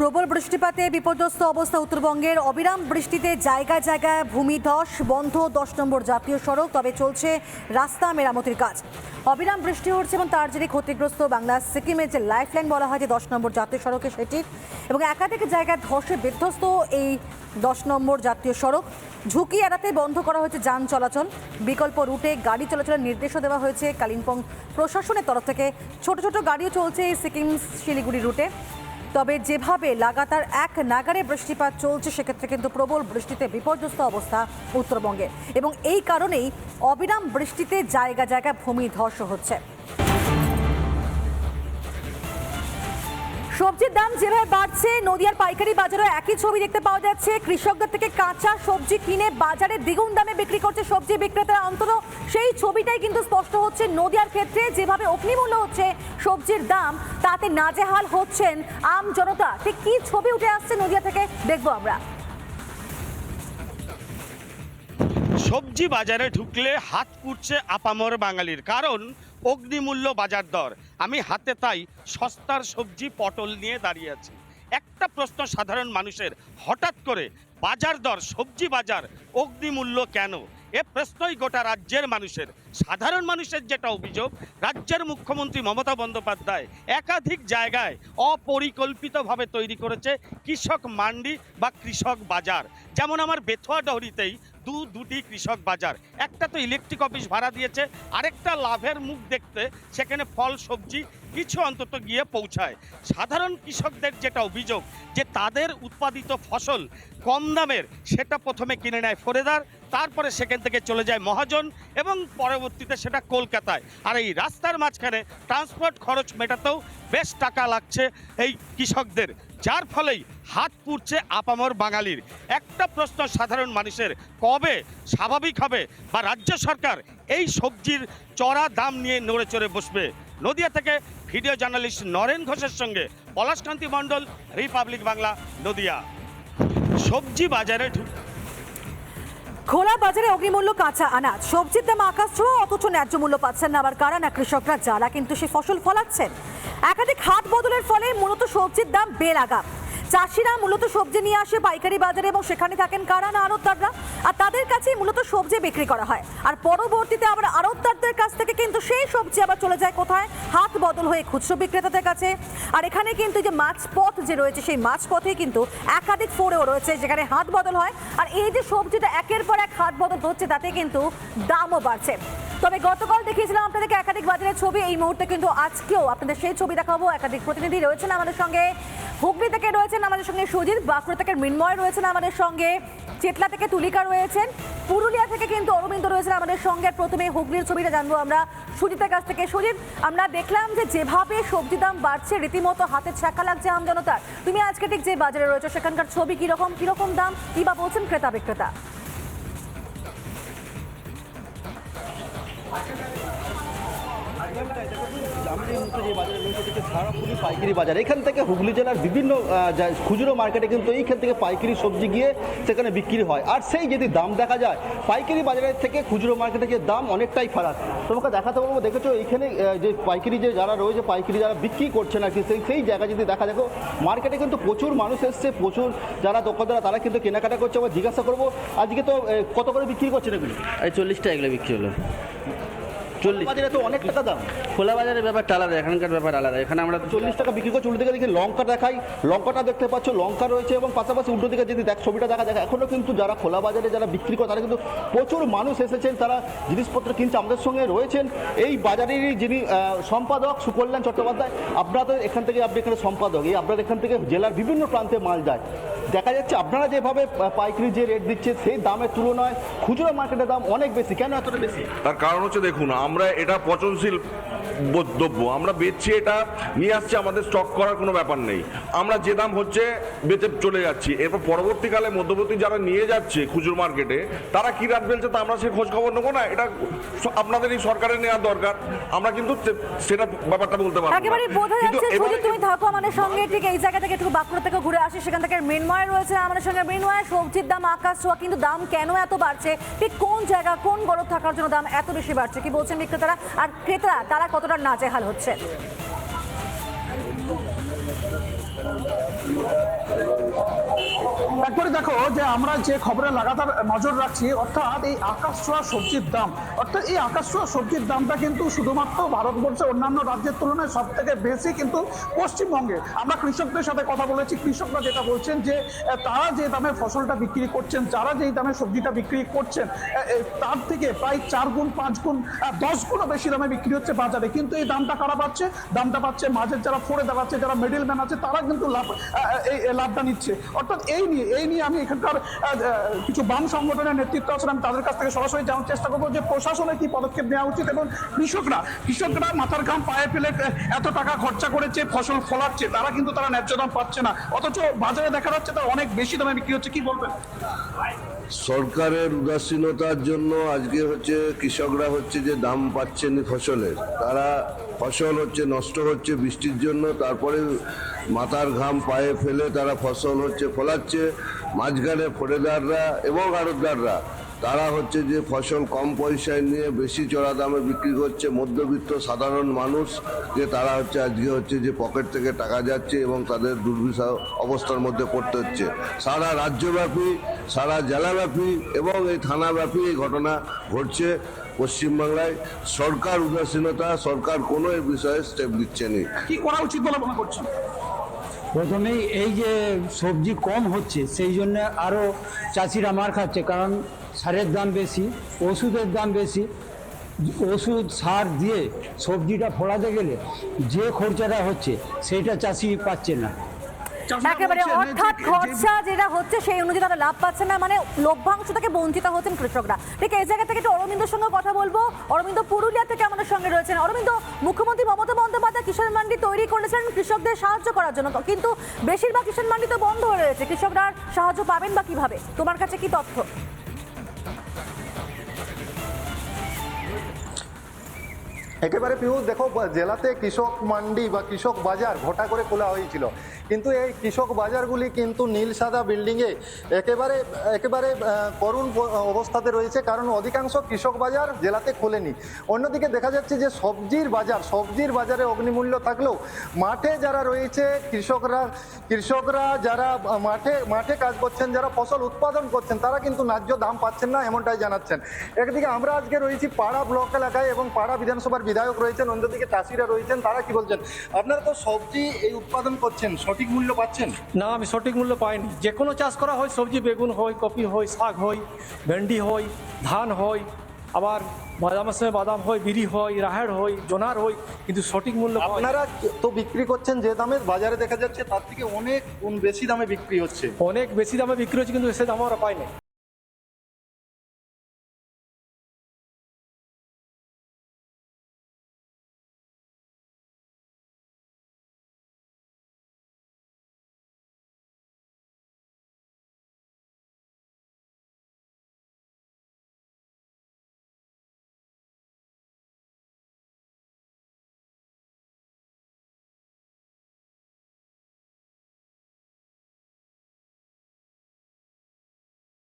প্রবল বৃষ্টিপাতে বিপর্যস্ত অবস্থা উত্তরবঙ্গের। অবিরাম বৃষ্টিতে জায়গায় জায়গায় ভূমিধস বন্ধ দশ নম্বর জাতীয় সড়ক, তবে চলছে রাস্তা মেরামতির কাজ। অবিরাম বৃষ্টি হচ্ছে এবং তার জেরে ক্ষতিগ্রস্ত বাংলা সিকিমের যে লাইফলাইন বলা হয় যে দশ নম্বর জাতীয় সড়কে সেটির এবং একাধিক জায়গায় ধসে বিধ্বস্ত এই দশ নম্বর জাতীয় সড়ক। ঝুঁকি এড়াতে বন্ধ করা হয়েছে যান চলাচল। বিকল্প রুটে গাড়ি চলাচলের নির্দেশও দেওয়া হয়েছে কালিম্পং প্রশাসনের তরফ থেকে। ছোট ছোট গাড়িও চলছে এই সিকিম শিলিগুড়ি রুটে। তবে যেভাবে লাগাতার এক নাগারে বৃষ্টিপাত চলছে, সেক্ষেত্রে কিন্তু প্রবল বৃষ্টিতে বিপর্যস্ত অবস্থা উত্তরবঙ্গে। এবং এই কারণেই অবিরাম বৃষ্টিতে জায়গা জায়গায় ভূমি ধস হচ্ছে। সবজির দাম যেভাবে বাড়ছে। নদিয়ার পাইকারি বাজারে একই ছবি দেখতে পাওয়া যাচ্ছে। কৃষকদের থেকে কাঁচা সবজি কিনে বাজারে দ্বিগুণ দামে বিক্রি করছে সবজি বিক্রেতারা। অন্তত সেই ছবিটাই কিন্তু স্পষ্ট হচ্ছে নদিয়ার ক্ষেত্রে। যেভাবে অগ্নিমূল্য হচ্ছে সবজির দাম, তাতে নাজেহাল হচ্ছেন আম জনতা। ঠিক কি ছবি উঠে আসছে নদিয়া থেকে, দেখব আমরা। সবজি বাজারে ঢুকলে হাত পুড়ছে আপামর বাঙালির। কারণ অগ্নিমূল্য বাজার দর। আমি হাতে তাই সস্তার সবজি, পটল নিয়ে দাঁড়িয়ে আছি। একটা প্রশ্ন সাধারণ মানুষের, হঠাৎ করে বাজার দর, সবজি বাজার, অগ্নিমূল্য কেন? এ প্রশ্নই গোটা রাজ্যের মানুষের। সাধারণ মানুষের যেটা অভিযোগ, রাজ্যের মুখ্যমন্ত্রী মমতা বন্দ্যোপাধ্যায় একাধিক জায়গায় অপরিকল্পিতভাবে তৈরি করেছে কৃষক মান্ডি বা কৃষক বাজার। যেমন আমার বেথুয়া ডহরিতেই দু দুটি কৃষক বাজার। একটা তো ইলেকট্রিক অফিস ভাড়া দিয়েছে, আরেকটা লাভের মুখ দেখতে সেখানে ফল, সবজি কিছু অন্তত গিয়ে পৌঁছায়। সাধারণ কৃষকদের যেটা অভিযোগ, যে তাদের উৎপাদিত ফসল কম দামের, সেটা প্রথমে কিনে নেয় ফরেদার, তারপরে সেখান থেকে চলে যায় মহাজন এবং পরবর্তীতে সেটা কলকাতায়। আর এই রাস্তার মাঝখানে ট্রান্সপোর্ট খরচ মেটাতেও বেশ টাকা লাগছে এই কৃষকদের, যার ফলেই হাত পুড়ছে আপামর বাঙালির। একটা প্রশ্ন সাধারণ মানুষের, কবে স্বাভাবিক হবে বা রাজ্য সরকার এই সবজির চড়া দাম নিয়ে নড়ে চড়ে বসবে? নদিয়া থেকে ভিডিও জার্নালিস্ট নরেন ঘোষের সঙ্গে পলাশকান্তি মণ্ডল, রিপাবলিক বাংলা, নদিয়া। সবজি বাজারে ঢুক খোলা বাজারে অগ্নিমূল্য কাঁচা আনাজ। সবজির দাম আকাশ ছোঁয়া, অথচ ন্যায্য মূল্য পাচ্ছেন না। আবার কারা? না কৃষকরা। যারা কিন্তু সে ফসল ফলাচ্ছেন। একাধিক হাত বদলের ফলে মূলত সবজির দাম বেলাগাম। চাষিরা মূলত সবজি নিয়ে আসে পাইকারি বাজারে এবং সেখানে থাকেন কারা না আড়তদাররা? আর তাদের কাছেই মূলত সবজি বিক্রি করা হয়। আর পরবর্তীতে আবার আড়তদারদের কাছ থেকে কিন্তু সেই সবজি আবার চলে যায় কোথায়? হাত বদল হয়ে খুচরো বিক্রেতাদের কাছে। আর এখানে কিন্তু যে মাছ পথ যে রয়েছে, সেই মাছ পথে কিন্তু একাধিক ফোরেও রয়েছে যেখানে হাত বদল হয়। আর এই যে সবজিটা একের পর এক হাত বদল হচ্ছে, তাতে কিন্তু দামও বাড়ছে। তবে গতকাল দেখিয়েছিলাম আপনাদেরকে একাধিক বাজারের ছবি। এই মুহূর্তে কিন্তু আজকেও আপনাদের সেই ছবি দেখাবো। একাধিক প্রতিনিধি রয়েছেন আমাদের সঙ্গে। হুগলি থেকে রয়েছেন আমাদের সঙ্গে সুজিত বাঁকুড়া থেকে মৃন্ময় রয়েছেন আমাদের সঙ্গে, চেতলা থেকে তুলিকা রয়েছেন, পুরুলিয়া থেকে কিন্তু অরবিন্দ রয়েছেন আমাদের সঙ্গে। প্রথমে হুগলির ছবিটা জানব আমরা সুজিতের কাছ থেকে। সুজিত, আমরা দেখলাম যে যেভাবে সবজি দাম বাড়ছে, রীতিমতো হাতে ছাকা লাগছে আমজনতার তুমি আজকে ঠিক যে বাজারে রয়েছে, সেখানকার ছবি কীরকম কীরকম দাম, কি বা বলছেন ক্রেতা বিক্রেতা যে বাজারে সারাপুরি পাইকারি বাজার। এখান থেকে হুগলি জেলার বিভিন্ন খুচরো মার্কেটে কিন্তু এইখান থেকে পাইকারি সবজি গিয়ে সেখানে বিক্রি হয়। আর সেই যদি দাম দেখা যায়, পাইকারি বাজারের থেকে খুচরো মার্কেটে যে দাম অনেকটাই ফারাক। তোমাকে দেখাতে পারব, দেখেছ এইখানে যে পাইকারি যে যারা রয়েছে, পাইকারি যারা বিক্রি করছে না কি, সেই সেই জায়গা যদি দেখা দেখো, মার্কেটে কিন্তু প্রচুর মানুষ এসছে, প্রচুর যারা দোকানদার, তারা কিন্তু কেনাকাটা করছে। আবার জিজ্ঞাসা করব, আজকে তো কত করে বিক্রি করছেন এগুলো? এই চল্লিশটা এগুলো বিক্রি হলো। চল্লিশ। বাজারে তো অনেক টাকা দাম। খোলা বাজারের ব্যাপারটা আলাদা এখানকার ব্যাপার আলাদা। এখানে আমরা চল্লিশ টাকা বিক্রি করছে উল্টো দিকে দেখি লঙ্কা দেখাই। লঙ্কাটা দেখতে পাচ্ছ লঙ্কা রয়েছে এবং পাশাপাশি উল্টো দিকে যদি দেখ ছবিটা দেখা যায় এখনও কিন্তু যারা খোলা বাজারে যারা বিক্রি করে তারা কিন্তু প্রচুর মানুষ এসেছেন তারা জিনিসপত্র কিনছে আমাদের সঙ্গে রয়েছেন এই বাজারেরই যিনি সম্পাদক সুকল্যাণ চট্টোপাধ্যায়। আপনাদের এখান থেকে আপনি এখানে সম্পাদক এই আপনার এখান থেকে জেলার বিভিন্ন প্রান্তে মাল যায়। দেখা যাচ্ছে আপনারা যেভাবে পাইকারি যে রেট দিচ্ছে সেই দামের তুলনায় খুচরো মার্কেটের দাম অনেক বেশি। কেন এতটা বেশি? তার কারণ হচ্ছে দেখুন, আমরা এটা পচনশীল দ্রব্য আমরা বেচছি এটা নিয়ে আসছি আমাদের স্টক করার কোনো ব্যাপার নেই। আমরা যে দাম হচ্ছে বেচে চলে যাচ্ছি। এরপর পরবর্তীকালে মধ্যবর্তী যারা নিয়ে যাচ্ছে খুচরো মার্কেটে তারা কি রাত ফেলছে তা আমরা সে খোঁজ খবর নেব না এটা আপনাদের এই সরকারের নেওয়া দরকার। আমরা কিন্তু সেটা ব্যাপারটা বলতে পারব একেবারে বোঝা যাচ্ছে সুজিত তুমি থাকো আমাদের সঙ্গে ঠিক এই জায়গা থেকে একটু বাঁকুড়া থেকে ঘুরে আসি সেখান থেকে মৃন্ময় রয়েছে আমাদের সঙ্গে। মৃন্ময় সবজির দাম আকাশ ছোঁয়া কিন্তু দাম কেন এত বাড়ছে? ঠিক কোন জায়গা কোন গরম থাকার জন্য দাম এত বেশি বাড়ছে? কি বলছেন বিক্রেতারা? আর ক্রেতারা তারা কতটা নাজেহাল হচ্ছে? একবারে দেখো যে আমরা যে খবরে লাগাতার নজর রাখছি, অর্থাৎ এই আকাশ ছোঁয়া সবজির দাম। অর্থাৎ এই আকাশ ছোঁয়া সবজির দামটা কিন্তু শুধুমাত্র ভারতবর্ষের অন্যান্য রাজ্যের তুলনায় সব থেকে বেশি কিন্তু পশ্চিমবঙ্গে আমরা কৃষকদের সাথে কথা বলেছি। কৃষকরা যেটা বলছেন যে তারা যে দামে ফসলটা বিক্রি করছেন, যারা যেই দামে সবজিটা বিক্রি করছেন তার থেকে প্রায় চার গুণ, পাঁচ গুণ দশ গুণও বেশি দামে বিক্রি হচ্ছে বাজারে। কিন্তু এই দামটা কারা পাচ্ছে? দামটা পাচ্ছে মাঝের যারা ফোড়ে দাঁড়াচ্ছে, যারা মিডিল ম্যান আছে, তারা কিন্তু লাভ এই লাভটা নিচ্ছে। অর্থাৎ এই নিয়ে এই নিয়ে আমি এখানকার কিছু বাম সংগঠনের নেতৃত্ব আছেন, আমি তাদের কাছ থেকে সরাসরি জানার চেষ্টা করব যে প্রশাসনে কি পদক্ষেপ নেওয়া উচিত এবং কৃষকরা কৃষকরা মাথার ঘাম পায়ে ফেলে এত টাকা খরচা করেছে, ফসল ফলাচ্ছে, তারা কিন্তু তারা ন্যায্য দাম পাচ্ছে না। অথচ বাজারে দেখা যাচ্ছে তারা অনেক বেশি দামে বিক্রি হচ্ছে, কি বলবেন? সরকারের উদাসীনতার জন্য আজকে হচ্ছে কৃষকরা হচ্ছে যে দাম পাচ্ছেন ফসলের। তারা ফসল হচ্ছে নষ্ট হচ্ছে বৃষ্টির জন্য, তারপরে মাথার ঘাম পায়ে ফেলে তারা ফসল হচ্ছে ফলাচ্ছে। মাঝখানে ফোরেদাররা এবং আড়তদাররা তারা হচ্ছে যে ফসল কম পয়সায় নিয়ে বেশি চড়া দামে বিক্রি করছে মধ্যবিত্ত সাধারণ মানুষ যে তারা হচ্ছে আজকে হচ্ছে যে পকেট থেকে টাকা যাচ্ছে এবং তাদের দুর্বিষহ অবস্থার মধ্যে পড়তে হচ্ছে। সারা রাজ্যব্যাপী সারা জেলাব্যাপী এবং এই থানাব্যাপী এই ঘটনা ঘটছে পশ্চিমবাংলায়। সরকার উদাসীনতা সরকার কোনো এই বিষয়ে স্টেপ দিচ্ছে না। কি করা উচিত বলে মনে করছেন? প্রথমেই এই যে সবজি কম হচ্ছে সেই জন্য আরও চাষিরা মার খাচ্ছে কারণ সারের দাম বেশি ওষুধের দাম বেশি ওষুধ সার দিয়ে সবজিটা ফলাতে গেলে যে খরচাটা হচ্ছে সেটা চাষি পাচ্ছে না। একেবারে অর্থাৎ খরচা যেটা হচ্ছে সেই অনুযায়ী তারা লাভ পাচ্ছে না। মানে লভ্যাংশ থেকে বঞ্চিত হচ্ছেন কৃষকরা। ঠিক এই জায়গা থেকে একটু অরবিন্দের সঙ্গে কথা বলব। অরবিন্দ পুরুলিয়া থেকে আমাদের সঙ্গে রয়েছেন। অরবিন্দ মুখ্যমন্ত্রী মমতা বন্দ্যোপাধ্যায় কিষাণ মান্ডি তৈরি করেছেন কৃষকদের সাহায্য করার জন্য। কিন্তু বেশিরভাগ কিষাণ মান্ডি তো বন্ধ হয়ে রয়েছে। কৃষকরা সাহায্য পাবেন বা কীভাবে? তোমার কাছে কি তথ্য? একেবারে পিউষ দেখো জেলাতে কৃষক মান্ডি বা কৃষক বাজার ঘটা করে খোলা হয়েছিল। কিন্তু এই কৃষক বাজারগুলি কিন্তু নীল সাদা বিল্ডিংয়ে একেবারে একেবারে করুণ অবস্থাতে রয়েছে, কারণ অধিকাংশ কৃষক বাজার জেলাতে খোলেনি। অন্যদিকে দেখা যাচ্ছে যে সবজির বাজার, সবজির বাজারে অগ্নিমূল্য থাকলেও মাঠে যারা রয়েছে, কৃষকরা কৃষকরা যারা মাঠে মাঠে কাজ করছেন, যারা ফসল উৎপাদন করছেন, তারা কিন্তু ন্যায্য দাম পাচ্ছেন না এমনটাই জানাচ্ছেন। একদিকে আমরা আজকে রয়েছি পাড়া ব্লক এলাকায় এবং পাড়া বিধানসভার বিধায়ক রয়েছেন, অন্যদিকে চাষিরা রয়েছেন, তারা কি বলছেন? আপনারা তো সবজি এই উৎপাদন করছেন সঠিক মূল্য পাচ্ছেন? না আমি সঠিক মূল্য পাইনি। যে কোনো চাষ করা হয় সবজি বেগুন হয় কপি হয় শাক হয় ভেন্ডি হয় ধান হয় আবার বাদামের সময় বাদাম হয় বিড়ি হয় রাহের হয় জোনার হয় কিন্তু সঠিক মূল্য। আপনারা তো বিক্রি করছেন যে দামে বাজারে দেখা যাচ্ছে তার থেকে অনেক বেশি দামে বিক্রি হচ্ছে। অনেক বেশি দামে বিক্রি হচ্ছে কিন্তু সে দাম আমরা পাই না